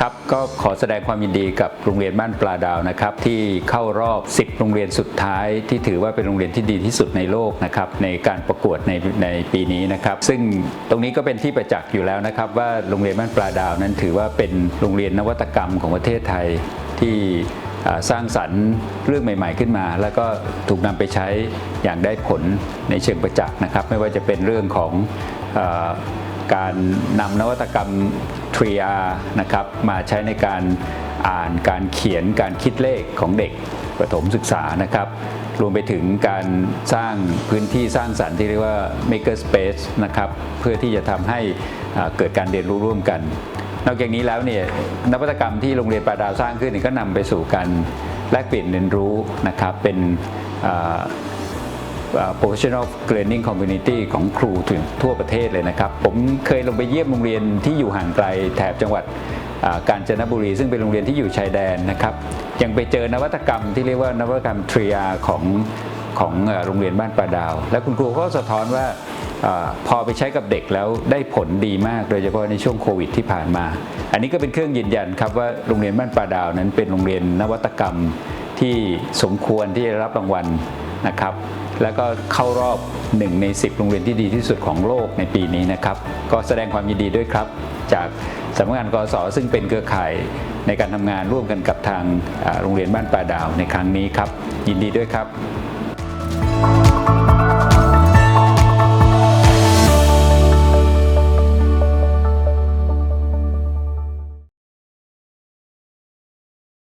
ครับก็ขอแสดงความยินดีกับโรงเรียนบ้านปลาดาวนะครับที่เข้ารอบ 10 โรงเรียนสุดท้าย ที่ถือว่าเป็นโรงเรียนที่ดีที่สุดในโลกนะครับในการประกวดในในปีนี้นะครับซึ่งตรงนี้ก็เป็นที่ประจักษ์อยู่แล้วนะครับว่าโรงเรียนบ้านปลาดาวนั้นถือว่าเป็นโรงเรียนนวัตกรรมของประเทศไทยที่สร้างสรรค์เรื่องใหม่ ๆ ขึ้นมา แล้วก็ถูกนำไปใช้อย่างได้ผลในเชิงประจักษ์นะครับ ไม่ว่าจะเป็นเรื่องของ การนำนวัตกรรม 3R นะครับมาใช้ในการอ่านการเขียนการคิดเลขของเด็กประถมศึกษานะครับ รวมไปถึงการสร้างพื้นที่สร้างสรรค์ที่เรียกว่า maker space นะครับเพื่อที่จะทำให้เกิดการเรียนรู้ร่วมกัน นอกจากนี้แล้วเนี่ยนวัตกรรมที่โรงเรียนปาดาวสร้างขึ้นก็นำไปสู่การแลกเปลี่ยนเรียนรู้นะครับเป็น professional learning community ของครูถึงทั่วประเทศเลยนะครับ ผมเคยลงไปเยี่ยมโรงเรียนที่อยู่ห่างไกลแถบจังหวัดกาญจนบุรี ซึ่งเป็นโรงเรียนที่อยู่ชายแดนนะครับยังไปเจอนวัตกรรมที่เรียกว่านวัตกรรม 3R ของของเอ่อโรงเรียนบ้านปลาดาว และคุณครูก็สะท้อนว่าอาพอไปใช้กับเด็กแล้วได้ผลดีมากโดยเฉพาะในช่วงโควิดที่ผ่านมา อันนี้ก็เป็นเครื่องยืนยันครับว่าโรงเรียนบ้านปลาดาวนั้นเป็นโรงเรียนนวัตกรรมที่สมควรที่จะรับรางวัล นะครับแล้วก็เข้ารอบ 1 ใน 10 โรงเรียนที่ดีที่สุดของโลกในปีนี้นะครับ ก็แสดงความยินดีด้วยครับ จากสำนักงานกสซึ่งเป็นเครือข่ายในการทำงานร่วมกันกับทางโรงเรียนบ้านปลาดาวในครั้งนี้ครับ ยินดีด้วยครับ